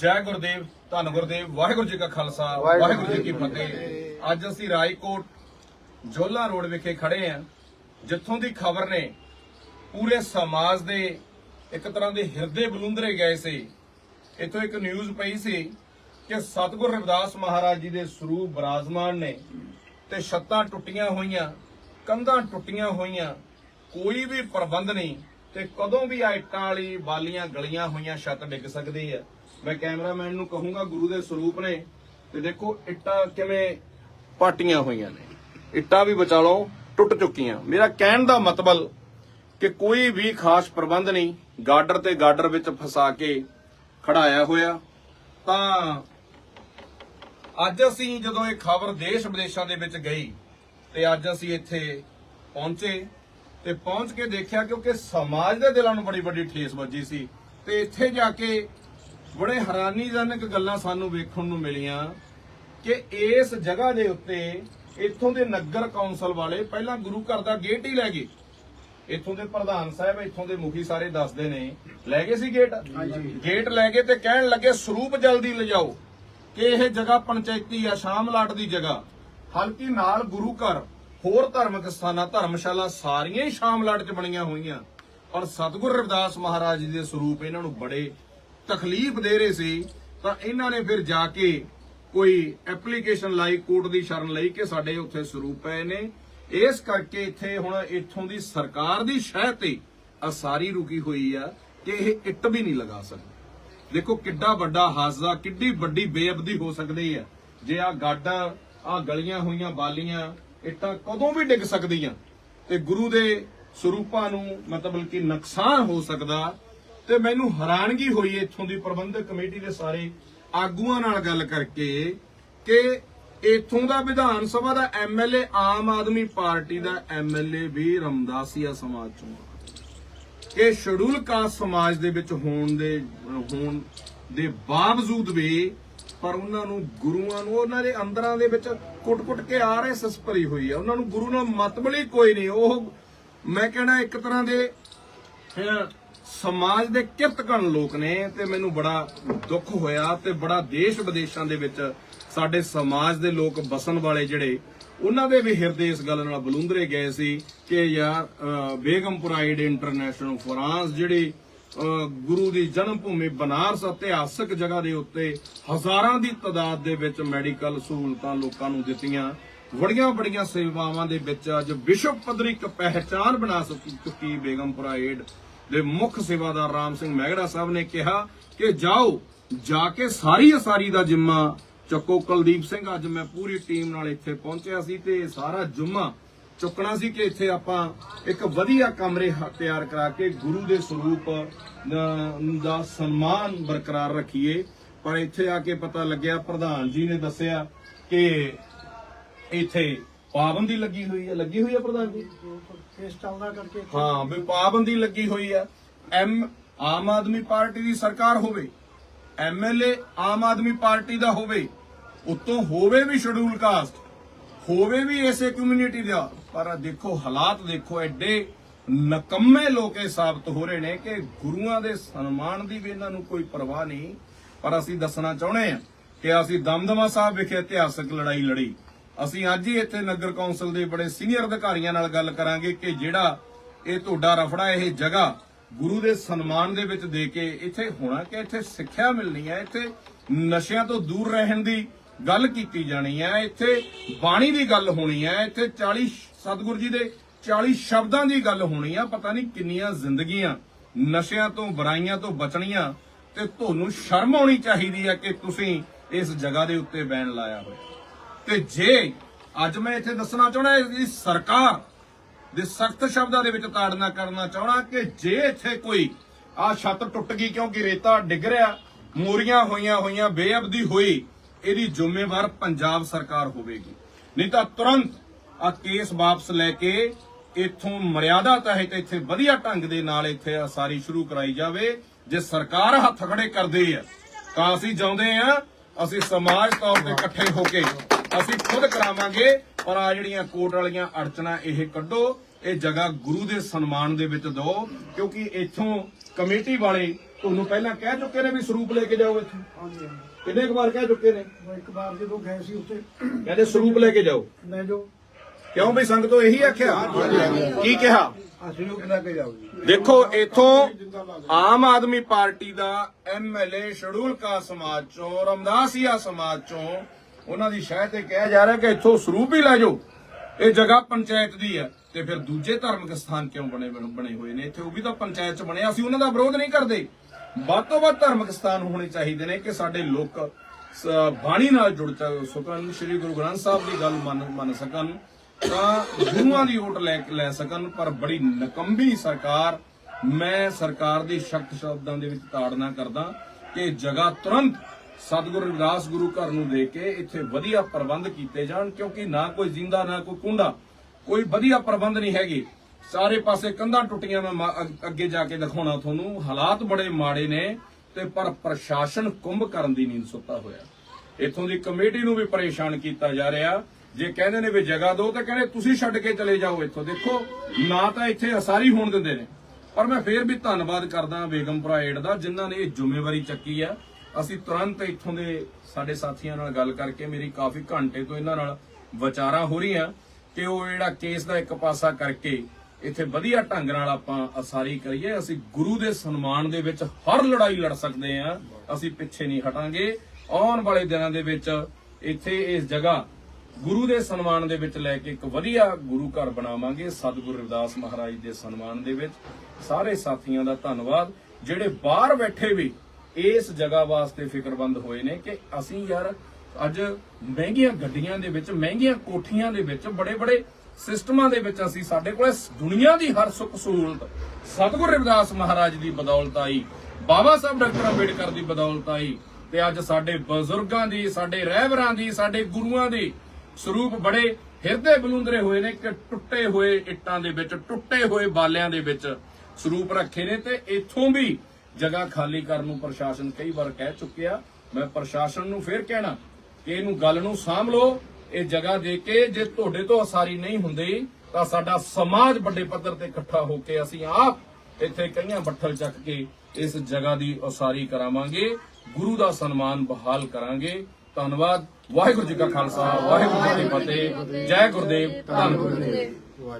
ਜੈ ਗੁਰਦੇਵ ਧੰਨ ਗੁਰਦੇਵ ਵਾਹਿਗੁਰੂ ਜੀ ਕਾ ਖਾਲਸਾ ਵਾਹਿਗੁਰੂ ਜੀ ਕੀ ਫਤਿਹ। ਅੱਜ ਅਸੀਂ ਰਾਏਕੋਟ ਜੋਲਾ ਰੋਡ ਵਿਖੇ ਖੜੇ ਆਂ ਜਿੱਥੋਂ ਦੀ ਖਬਰ ਨੇ ਪੂਰੇ ਸਮਾਜ ਦੇ ਇੱਕ ਤਰ੍ਹਾਂ ਦੇ ਹਿਰਦੇ ਬਲੁੰਦਰੇ ਗਏ ਸੀ। ਇੱਥੋਂ ਇੱਕ ਨਿਊਜ਼ ਪਈ ਸੀ ਕਿ ਸਤਿਗੁਰ ਰਵਿਦਾਸ ਮਹਾਰਾਜ ਜੀ ਦੇ ਸਰੂਪ ਬਰਾਜ਼ਮਾਨ ਨੇ ਤੇ ਛੱਤਾਂ ਟੁੱਟੀਆਂ ਹੋਈਆਂ ਕੰਧਾਂ ਟੁੱਟੀਆਂ ਹੋਈਆਂ ਕੋਈ ਵੀ ਪ੍ਰਬੰਧ ਨਹੀਂ ਤੇ ਕਦੋਂ ਵੀ ਆ ਇੱਟਾਂ ਵਾਲੀ ਬਾਲੀਆਂ ਗਲੀਆਂ ਹੋਈਆਂ ਛੱਤ ਡਿੱਗ ਸਕਦੀ ਹੈ। ਮੈਂ ਕੈਮਰਾਮੈਨ ਨੂੰ ਕਹੂੰਗਾ, ਗੁਰੂ ਦੇ ਸਰੂਪ ਨੇ, ਤੇ ਦੇਖੋ ਇੱਟਾਂ ਕਿਵੇਂ ਪਾਟੀਆਂ ਹੋਈਆਂ ਨੇ। ਇੱਟਾਂ ਵੀ ਵਿਚਾਲੋਂ ਟੁੱਟ ਚੁੱਕੀਆਂ। ਮੇਰਾ ਕਹਿਣ ਦਾ ਮਤਲਬ ਕਿ ਕੋਈ ਵੀ ਖਾਸ ਪ੍ਰਬੰਧ ਨਹੀਂ, ਗਾਰਡਰ ਤੇ ਗਾਰਡਰ ਵਿੱਚ ਫਸਾ ਕੇ ਖੜਾਇਆ ਹੋਇਆ। ਤਾਂ ਅੱਜ ਅਸੀਂ ਜਦੋਂ ਇਹ ਖਬਰ ਦੇਸ਼ ਵਿਦੇਸ਼ਾਂ ਦੇ ਵਿੱਚ ਗਈ, ਤੇ ਅੱਜ ਅਸੀਂ ਇੱਥੇ ਪਹੁੰਚੇ ਤੇ ਪਹੁੰਚ ਕੇ ਦੇਖਿਆ ਕਿਉਂਕਿ ਸਮਾਜ ਦੇ ਦਿਲਾਂ ਨੂੰ ਬੜੀ ਵੱਡੀ ਠੇਸ ਵੱਜੀ ਸੀ। ਤੇ ਇੱਥੇ ਜਾ ਕੇ ਬੜੇ ਹੈਰਾਨੀਜਨਕ ਗੱਲਾਂ ਸਾਨੂੰ ਵੇਖਣ ਨੂੰ ਮਿਲੀਆਂ ਕਿ ਇਸ ਜਗ੍ਹਾ ਦੇ ਉੱਤੇ ਇੱਥੋਂ ਦੇ ਨਗਰ ਕੌਂਸਲ ਵਾਲੇ ਪਹਿਲਾਂ ਗੁਰੂ ਘਰ ਦਾ ਗੇਟ ਹੀ ਲੈ ਗਏ। ਇੱਥੋਂ ਦੇ ਪ੍ਰਧਾਨ ਸਾਹਿਬ ਇੱਥੋਂ ਦੇ ਮੁਖੀ ਸਾਰੇ ਦੱਸਦੇ ਨੇ ਲੈ ਗਏ ਸੀ ਗੇਟ ਗੇਟ ਲੈ ਗਏ ਤੇ ਕਹਿਣ ਲੱਗੇ ਸਰੂਪ ਜਲਦੀ ਲਿਜਾਓ ਕਿ ਇਹ ਜਗ੍ਹਾ ਪੰਚਾਇਤੀ ਆ ਸ਼ਾਮਲਾਟ ਦੀ ਜਗ੍ਹਾ। ਹਲਕੀ ਨਾਲ ਗੁਰੂ ਘਰ। ਹੋਰ ਧਾਰਮਿਕ ਸਥਾਨਾਂ, ਧਰਮਸ਼ਾਲਾ ਸਾਰੀਆਂ ਹੀ ਸ਼ਾਮਲਾਟ 'ਚ ਬਣੀਆਂ ਹੋਈਆਂ। ਪਰ ਸਤਿਗੁਰ ਰਵਿਦਾਸ ਮਹਾਰਾਜ ਜੀ ਦੇ ਸਰੂਪ ਇਹਨਾਂ ਨੂੰ ਬੜੇ ਤਕਲੀਫ ਦੇ ਰਹੇ ਸੀ। ਤਾਂ ਇਹਨਾਂ ਨੇ ਫਿਰ ਜਾ ਕੇ ਕੋਈ ਐਪਲੀਕੇਸ਼ਨ ਲਾਈ, ਕੋਰਟ ਦੀ ਸ਼ਰਨ ਲਈ ਕਿ ਸਾਡੇ ਉੱਥੇ ਸਰੂਪ ਪਏ ਨੇ। ਇਸ ਕਰਕੇ ਇੱਥੇ ਹੁਣ ਇੱਥੋਂ ਦੀ ਸਰਕਾਰ ਦੀ ਸ਼ਹਿ ਤੇ ਅਸਾਰੀ ਰੁਕੀ ਹੋਈ ਆ ਕਿ ਇਹ ਇੱਟ ਵੀ ਨਹੀਂ ਲਗਾ ਸਕਦੇ। ਦੇਖੋ ਕਿੱਡਾ ਵੱਡਾ ਹਾਦਸਾ, ਕਿੱਡੀ ਵੱਡੀ ਬੇਅਬਦੀ ਹੋ ਸਕਦੀ ਹੈ ਜੇ ਆ ਗਾਡਾਂ ਆ ਗਲੀਆਂ ਹੋਈਆਂ, ਬਾਲੀਆਂ ਇੱਟਾਂ ਕਦੋਂ ਵੀ ਡਿੱਗ ਸਕਦੀਆਂ ਤੇ ਗੁਰੂ ਦੇ ਸਰੂਪਾਂ ਨੂੰ ਮਤਲਬ ਕਿ ਨੁਕਸਾਨ ਹੋ ਸਕਦਾ ਤੇ ਮੈਨੂੰ ਹੈਰਾਨਗੀ ਹੋਈ ਇੱਥੋਂ ਦੀ ਪ੍ਰਬੰਧਕ ਕਮੇਟੀ ਦੇ ਸਾਰੇ ਆਗੂਆਂ ਨਾਲ ਗੱਲ ਕਰਕੇ ਕਿ ਇੱਥੋਂ ਦਾ ਵਿਧਾਨ ਸਭਾ ਦਾ ਐਮਐਲਏ ਆਮ ਆਦਮੀ ਪਾਰਟੀ ਦਾ ਐਮਐਲਏ ਵੀ ਰਮਦਾਸੀਆ ਸਮਾਜ ਚੋਂ ਆ। ਇਹ ਸ਼ਡਿਊਲ ਕਾਸਟ ਸਮਾਜ ਦੇ ਵਿੱਚ ਹੋਣ ਦੇ ਹੋਣ ਦੇ ਬਾਵਜੂਦ ਵੀ ਪਰ ਉਹਨਾਂ ਨੂੰ ਗੁਰੂਆਂ ਨੂੰ ਉਹਨਾਂ ਦੇ ਅੰਦਰਾਂ ਦੇ ਵਿੱਚ ਕੁੱਟ-ਕੁੱਟ ਕੇ ਆਰਐਸਐਸ ਭਰੀ ਹੋਈ ਹੈ ਉਹਨਾਂ ਨੂੰ ਗੁਰੂ ਨਾਲ ਮਤਲਬ ਕੋਈ ਨਹੀਂ। ਉਹ ਮੈਂ ਕਹਿਣਾ ਇੱਕ ਤਰ੍ਹਾਂ ਦੇ ਸਮਾਜ ਦੇ ਕਿਰਤਕਣ ਲੋਕ ਨੇ ਤੇ ਮੈਨੂੰ ਬੜਾ ਦੁੱਖ ਹੋਇਆ ਤੇ ਬੜਾ ਦੇਸ਼ ਵਿਦੇਸ਼ਾਂ ਦੇ ਵਿੱਚ ਸਾਡੇ ਸਮਾਜ ਦੇ ਲੋਕ ਬਸਣ ਵਾਲੇ ਜਿਹੜੇ ਉਹਨਾਂ ਦੇ ਵੀ ਹਿਰਦੇ ਇਸ ਗੱਲ ਨਾਲ ਬਲੁੰਦਰੇ ਗਏ ਸੀ ਕਿ ਯਾਰ ਅਹ, ਬੇਗਮਪੁਰ ਇੰਟਰਨੈਸ਼ਨਲ ਫਰਾਂਸ ਜਿਹੜੀ ਗੁਰੂ ਦੀ ਜਨਮ ਭੂਮੀ ਬਨਾਰਸ ਇਤਿਹਾਸਕ ਜਗ੍ਹਾ ਦੇ ਉੱਤੇ ਹਜ਼ਾਰਾਂ ਦੀ ਤਾਦਾਦ ਦੇ ਵਿੱਚ ਮੈਡੀਕਲ ਸਹੂਲਤਾਂ ਲੋਕਾਂ ਨੂੰ ਦਿੱਤੀਆਂ। ਬੜੀਆਂ ਬੜੀਆਂ ਸੇਵਾਵਾਂ ਦੇ ਵਿੱਚ ਅੱਜ ਵਿਸ਼ਵ ਪੱਧਰੀ ਇੱਕ ਪਹਿਚਾਨ ਬਣਾ ਚੁੱਕੀ ਬੇਗਮਪੁਰਾ ਏਡ ਦੇ ਮੁੱਖ ਸੇਵਾਦਾਰ ਰਾਮ ਸਿੰਘ ਮੈਗੜਾ ਸਾਹਿਬ ਨੇ ਕਿਹਾ ਕਿ ਜਾਓ, ਜਾ ਕੇ ਸਾਰੀ ਅਸਾਰੀ ਦਾ ਜਿੰਮਾ ਚੱਕੋ। ਕੁਲਦੀਪ ਸਿੰਘ, ਅੱਜ ਮੈਂ ਪੂਰੀ ਟੀਮ ਨਾਲ ਇੱਥੇ ਪਹੁੰਚਿਆ ਸੀ ਤੇ ਸਾਰਾ ਜੁਮਾ ਚੁੱਕਣਾ ਸੀ ਕਿ ਇੱਥੇ ਆਪਾਂ ਇੱਕ ਵਧੀਆ ਕਮਰੇ ਤਿਆਰ ਕਰਾ ਕੇ ਗੁਰੂ ਦੇ ਸਰੂਪ ਦਾ ਸਨਮਾਨ ਬਰਕਰਾਰ ਰੱਖੀਏ। ਪਰ ਇੱਥੇ ਆ ਕੇ ਪਤਾ ਲੱਗਿਆ ਪ੍ਰਧਾਨ ਜੀ ਨੇ ਦੱਸਿਆ ਕਿ ਇੱਥੇ ਪਾਬੰਦੀ ਲੱਗੀ ਹੋਈ ਹੈ। ਲੱਗੀ ਹੋਈ ਹੈ ਪ੍ਰਧਾਨ ਜੀ? ਕੇਸ ਚੱਲਦਾ ਕਰਕੇ ਹਾਂ ਵੀ ਪਾਬੰਦੀ ਲੱਗੀ ਹੋਈ ਹੈ। ਐਮ ਆਮ ਆਦਮੀ ਪਾਰਟੀ ਦੀ ਸਰਕਾਰ ਹੋਵੇ ਐਮਐਲਏ ਆਮ ਆਦਮੀ ਪਾਰਟੀ ਦਾ ਹੋਵੇ ਉਤੋਂ ਹੋਵੇ ਵੀ ਸ਼ਡਿਊਲ ਕਾਸਟ। ਹੋਵੇ ਵੀ ਇਸੇ ਕਮਿਊਨਿਟੀ ਦਾ, ਪਰ ਦੇਖੋ ਹਾਲਾਤ ਦੇਖੋ, ਐਡੇ ਨਕੰਮੇ ਲੋਕ ਸਾਬਤ ਹੋ ਰਹੇ ਨੇ ਕਿ ਗੁਰੂਆਂ ਦੇ ਸਨਮਾਨ ਦੀ ਵੀ ਇਹਨਾਂ ਨੂੰ ਕੋਈ ਪਰਵਾਹ ਨਹੀਂ। ਪਰ ਅਸੀਂ ਦੱਸਣਾ ਚਾਹੁੰਦੇ ਹਾਂ ਕਿ ਅਸੀਂ ਦਮਦਮਾ ਸਾਹਿਬ ਵਿਖੇ ਇਤਿਹਾਸਕ ਲੜਾਈ ਲੜੀ। ਅਸੀਂ ਅੱਜ ਹੀ ਇੱਥੇ ਨਗਰ ਕੌਂਸਲ ਦੇ ਬੜੇ ਸੀਨੀਅਰ ਅਧਿਕਾਰੀਆਂ ਨਾਲ ਗੱਲ ਕਰਾਂਗੇ ਕਿ ਜਿਹੜਾ ਇਹ ਤੁਹਾਡਾ ਰਫੜਾ, ਇਹ ਜਗ੍ਹਾ ਗੁਰੂ ਦੇ ਸਨਮਾਨ ਦੇ ਵਿੱਚ ਦੇ ਕੇ ਇੱਥੇ ਹੋਣਾ ਕਿ ਇੱਥੇ ਸਿੱਖਿਆ ਮਿਲਣੀ ਹੈ, ਇੱਥੇ ਨਸ਼ਿਆਂ ਤੋਂ ਦੂਰ ਰਹਿਣ ਦੀ ਗੱਲ ਕੀਤੀ ਜਾਣੀ ਹੈ। ਇੱਥੇ ਬਾਣੀ ਦੀ ਗੱਲ ਹੋਣੀ ਹੈ। ਇੱਥੇ 40 ਸਤਿਗੁਰੂ ਜੀ ਦੇ 40 ਸ਼ਬਦਾਂ ਦੀ ਗੱਲ ਹੋਣੀ ਆ। ਪਤਾ ਨਹੀਂ ਕਿੰਨੀਆਂ ਜ਼ਿੰਦਗੀਆਂ, ਨਸ਼ਿਆਂ ਤੋਂ, ਬੁਰਾਈਆਂ ਤੋਂ ਬਚਣੀਆਂ ਤੇ ਤੁਹਾਨੂੰ ਸ਼ਰਮ ਆਉਣੀ ਚਾਹੀਦੀ ਹੈ ਕਿ ਤੁਸੀਂ ਇਸ ਜਗ੍ਹਾ ਦੇ ਉੱਤੇ ਬੈਨ ਲਾਇਆ ਹੋਇਆ। ਤੇ ਜੇ ਅੱਜ ਮੈਂ ਇੱਥੇ ਦੱਸਣਾ ਚਾਹਣਾ ਇਸ ਸਰਕਾਰ ਦੇ ਸਖਤ ਸ਼ਬਦਾਂ ਦੇ ਵਿੱਚ ਤਾੜਨਾ ਕਰਨਾ ਚਾਹਣਾ ਕਿ ਜੇ ਇੱਥੇ ਕੋਈ ਆ ਛੱਤ ਟੁੱਟ ਗਈ ਕਿਉਂਕਿ ਰੇਤਾ ਡਿੱਗ ਰਿਹਾ, ਮੋਰੀਆਂ ਹੋਈਆਂ ਹੋਈਆਂ, ਬੇਅਬਦੀ ਹੋਈ ਇਹਦੀ ਜ਼ਿੰਮੇਵਾਰ ਪੰਜਾਬ ਸਰਕਾਰ ਹੋਵੇਗੀ। ਨਹੀਂ ਤਾਂ ਤੁਰੰਤ ਆ ਕੇਸ ਵਾਪਸ ਲੈ ਕੇ ਇੱਥੋਂ ਮਰਿਆਦਾ ਤਹਿਤ ਇੱਥੇ ਵਧੀਆ ਢੰਗ ਦੇ ਨਾਲ ਇੱਥੇ ਸਾਰੀ ਸ਼ੁਰੂ ਕਰਾਈ ਜਾਵੇ, ਜੇ ਸਰਕਾਰ ਹੱਥ ਖੜੇ ਕਰਦੀ ਹੈ ਤਾਂ ਅਸੀਂ ਚਾਹੁੰਦੇ ਆ, ਅਸੀਂ ਸਮਾਜ ਤੌਰ ਤੇ ਇਕੱਠੇ ਹੋ ਕੇ ਅਸੀਂ ਖੁਦ ਕਰਾਵਾਂਗੇ, ਪਰ ਆ ਜਿਹੜੀਆਂ ਕੋਰਟ ਵਾਲੀਆਂ ਅੜਚਣਾ ਇਹ ਕੱਢੋ, ਇਹ ਜਗ੍ਹਾ ਗੁਰੂ ਦੇ ਸਨਮਾਨ ਦੇ ਵਿੱਚ ਦਿਓ, ਕਿਉਂਕਿ ਇੱਥੋਂ ਕਮੇਟੀ ਵਾਲੇ ਤੁਹਾਨੂੰ ਪਹਿਲਾਂ ਕਹਿ ਚੁੱਕੇ ਨੇ ਵੀ ਸਰੂਪ ਲੈ ਕੇ ਜਾਓ ਇੱਥੇ। ਹਾਂਜੀ। ਕਿੰਨੇ ਕੁ ਵਾਰ ਕਹਿ ਚੁੱਕੇ ਨੇ? ਉਹ ਇੱਕ ਵਾਰ ਜਦੋਂ ਗਏ ਸੀ ਉੱਥੇ ਕਹਿੰਦੇ ਸਰੂਪ ਲੈ ਕੇ ਜਾਓ। ਲੈ ਜੋ ਕਿਉਂ ਵੀ ਸੰਗਤੋਂ ਇਹੀ ਆਖਿਆ? ਕੀ ਕਿਹਾ? ਸਰੂਪ ਲੈ ਕੇ ਜਾਓ ਜੀ। ਦੇਖੋ ਇਥੋਂ ਆਮ ਆਦਮੀ ਪਾਰਟੀ ਦਾ ਐਮਐਲਏ ਸ਼ਡੂਲ ਕਾ ਸਮਾਜ ਚੋਂ ਰਮਦਾਸੀਆ ਸਮਾਜ ਚੋਂ ਉਹਨਾਂ ਦੀ ਸ਼ਹਿ ਤੇ ਕਿਹਾ ਜਾ ਰਿਹਾ ਕਿ ਇੱਥੋਂ ਸਰੂਪ ਹੀ ਲੈ ਜਾਓ। ਇਹ ਜਗ੍ਹਾ ਪੰਚਾਇਤ ਦੀ ਹੈ ਤੇ ਫਿਰ ਦੂਜੇ ਧਾਰਮਿਕ ਸਥਾਨ ਕਿਉਂ ਬਣੇ ਬਣੇ ਹੋਏ ਨੇ? ਇੱਥੇ ਉਹ ਵੀ ਤਾਂ ਪੰਚਾਇਤ ਚ ਬਣੇ ਅਸੀਂ ਉਹਨਾਂ ਦਾ ਵਿਰੋਧ ਨਹੀਂ ਕਰਦੇ। ਵੱਧ ਤੋਂ ਵੱਧ ਧਾਰਮਿਕ ਸਥਾਨ ਹੋਣੇ ਚਾਹੀਦੇ ਨੇ ਕਿ ਸਾਡੇ ਲੋਕ ਬਾਣੀ ਨਾਲ ਜੁੜ ਸਕਣ। ਸ੍ਰੀ ਗੁਰੂ ਗ੍ਰੰਥ ਸਾਹਿਬ ਦੀ ਗੱਲ ਮੰਨ ਮੰਨ ਸਕਣ, ਤਾਂ ਗੁਰੂਆਂ ਦੀ ਓਟ ਲੈ ਲੈ ਸਕਣ, ਪਰ ਬੜੀ ਨਕੰਬੀ ਸਰਕਾਰ ਮੈਂ ਸਰਕਾਰ ਦੀ ਸ਼ਕਤ ਸ਼ਬਦਾਂ ਦੇ ਵਿੱਚ ਤਾੜਨਾ ਕਰਦਾ ਕਿ ਜਗ੍ਹਾ ਤੁਰੰਤ ਸਤਿਗੁਰੂ ਰਵਿਦਾਸ ਗੁਰੂ ਘਰ ਨੂੰ ਦੇ ਕੇ ਇੱਥੇ ਵਧੀਆ ਪ੍ਰਬੰਧ ਕੀਤੇ ਜਾਣ, ਕਿਉਂਕਿ ਨਾ ਕੋਈ ਜਿੰਦਾ, ਨਾ ਕੋਈ ਕੁੰਡਾ, ਕੋਈ ਵਧੀਆ ਪ੍ਰਬੰਧ ਨਹੀਂ ਹੈਗੇ। ਸਾਰੇ ਪਾਸੇ ਕੰਧਾਂ ਟੁੱਟੀਆਂ ਮੈਂ ਅੱਗੇ ਜਾ ਕੇ ਦਿਖਾਉਣਾ ਤੁਹਾਨੂੰ। ਹਾਲਾਤ ਬੜੇ ਮਾੜੇ ਨੇ ਤੇ ਪਰ ਪ੍ਰਸ਼ਾਸਨ ਕੁੰਭ ਕਰਨ ਦੀ ਨੀਂਦ ਸੁੱਤਾ ਹੋਇਆ। ਇੱਥੋਂ ਦੀ ਕਮੇਟੀ ਨੂੰ ਵੀ ਪਰੇਸ਼ਾਨ ਕੀਤਾ ਜਾ ਰਿਹਾ। ਜੇ ਕਹਿੰਦੇ ਨੇ ਵੀ ਜਗ੍ਹਾ ਦਿਓ ਤਾਂ ਕਹਿੰਦੇ ਤੁਸੀਂ ਛੱਡ ਕੇ ਚਲੇ ਜਾਓ ਇੱਥੋਂ। ਦੇਖੋ, ਨਾ ਤਾਂ ਇੱਥੇ ਅਸਾਰੀ ਹੋਣ ਦਿੰਦੇ ਨੇ। ਪਰ ਮੈਂ ਫੇਰ ਵੀ ਧੰਨਵਾਦ ਕਰਦਾ ਬੇਗਮਪੁਰਾ ਏਡ ਦਾ, ਜਿਨ੍ਹਾਂ ਨੇ ਇਹ ਜ਼ਿੰਮੇਵਾਰੀ ਚੱਕੀ ਆ। ਅਸੀਂ ਤੁਰੰਤ ਇੱਥੋਂ ਦੇ ਸਾਡੇ ਸਾਥੀਆਂ ਨਾਲ ਗੱਲ ਕਰਕੇ ਮੇਰੀ ਕਾਫੀ ਘੰਟੇ ਤੋਂ ਇਹਨਾਂ ਨਾਲ ਵਿਚਾਰਾਂ ਹੋ ਰਹੀਆਂ ਕਿ ਉਹ ਜਿਹੜਾ ਕੇਸ ਦਾ ਇੱਕ ਪਾਸਾ ਕਰਕੇ ਇੱਥੇ ਵਧੀਆ ਢੰਗ ਨਾਲ ਆਪਾਂ ਅਸਾਰੀ ਕਰੀਏ। ਅਸੀਂ ਗੁਰੂ ਦੇ ਸਨਮਾਨ ਦੇ ਵਿੱਚ ਹਰ ਲੜਾਈ ਲੜ ਸਕਦੇ ਹਾਂ। ਅਸੀਂ ਪਿੱਛੇ ਨਹੀਂ ਹਟਾਂਗੇ। ਆਉਣ ਵਾਲੇ ਦਿਨਾਂ ਦੇ ਵਿੱਚ ਇੱਥੇ ਇਸ ਜਗ੍ਹਾ ਗੁਰੂ ਦੇ ਸਨਮਾਨ ਦੇ ਵਿੱਚ ਲੈ ਕੇ ਇੱਕ ਵਧੀਆ ਗੁਰੂ ਘਰ ਬਣਾਵਾਂਗੇ। ਸਤਿਗੁਰੂ ਰਵਿਦਾਸ ਮਹਾਰਾਜ ਦੇ ਸਨਮਾਨ ਦੇ ਵਿੱਚ। ਸਾਰੇ ਸਾਥੀਆਂ ਦਾ ਧੰਨਵਾਦ। ਜਿਹੜੇ ਬਾਹਰ ਬੈਠੇ ਵੀ ਇਸ ਜਗ੍ਹਾ ਵਾਸਤੇ ਫਿਕਰਮੰਦ ਹੋਏ ਨੇ ਕਿ ਅਸੀਂ ਯਾਰ ਅੱਜ ਮਹਿੰਗੀਆਂ ਗੱਡੀਆਂ ਦੇ ਵਿੱਚ, ਮਹਿੰਗੀਆਂ ਕੋਠੀਆਂ ਦੇ ਵਿੱਚ ਬੜੇ ਬੜੇ ਸਿਸਟਮਾਂ ਦੇ ਵਿੱਚ ਅਸੀਂ ਸਾਡੇ ਕੋਲੇ ਦੁਨੀਆ ਦੀ ਹਰ ਸੁੱਖ ਸਹੂਲਤ, ਸਤਿਗੁਰੂ ਰਵਿਦਾਸ ਮਹਾਰਾਜ ਦੀ ਬਦੌਲਤ ਆਈ, ਬਾਬਾ ਸਾਹਿਬ ਡਾਕਟਰ ਅੰਬੇਡਕਰ ਦੀ ਬਦੌਲਤ ਆਈ, ਤੇ ਅੱਜ ਸਾਡੇ ਬਜ਼ੁਰਗਾਂ ਦੀ, ਸਾਡੇ ਰਹਿਬਰਾਂ ਦੀ, ਸਾਡੇ ਗੁਰੂਆਂ ਦੀ ਸਰੂਪ ਬੜੇ ਹਿਰਦੇ ਬਲੂੰਦਰੇ ਹੋਏ ਨੇ ਕਿ ਟੁੱਟੇ ਹੋਏ ਇੱਟਾਂ ਦੇ ਵਿੱਚ, ਟੁੱਟੇ ਹੋਏ ਬਾਲਿਆਂ ਦੇ ਵਿੱਚ ਸਰੂਪ ਰੱਖੇ ਨੇ ਤੇ ਇੱਥੋਂ ਵੀ ਜਗ੍ਹਾ ਖਾਲੀ ਕਰਨ ਨੂੰ ਪ੍ਰਸ਼ਾਸਨ ਕਈ ਵਾਰ ਕਹਿ ਚੁੱਕਿਆ। ਮੈਂ ਪ੍ਰਸ਼ਾਸਨ ਨੂੰ ਫੇਰ ਕਹਿਣਾ ਕਿ ਇਹਨੂੰ ਗੱਲ ਨੂੰ ਸਾਂਭ ਲਓ। ਇਹ ਜਗ੍ਹਾ ਦੇ ਕੇ ਜੇ ਤੁਹਾਡੇ ਤੋਂ ਅਸਾਰੀ ਨਹੀਂ ਹੁੰਦੀ, ਤਾਂ ਸਾਡਾ ਸਮਾਜ ਵੱਡੇ ਪੱਧਰ ਤੇ ਇਕੱਠਾ ਹੋ ਕੇ ਅਸੀਂ ਆਪ ਇੱਥੇ ਕਈਆਂ ਬੱਠਲ ਚੱਕ ਕੇ ਇਸ ਜਗ੍ਹਾ ਦੀ ਉਸਾਰੀ ਕਰਾਵਾਂਗੇ। ਗੁਰੂ ਦਾ ਸਨਮਾਨ ਬਹਾਲ ਕਰਾਂਗੇ। ਧੰਨਵਾਦ। ਵਾਹਿਗੁਰੂ ਜੀ ਕਾ ਖਾਲਸਾ, ਵਾਹਿਗੁਰੂ ਜੀ ਕੀ ਫਤਿਹ। ਜੈ ਗੁਰਦੇਵ, ਧੰਨ ਗੁਰਦੇਵ।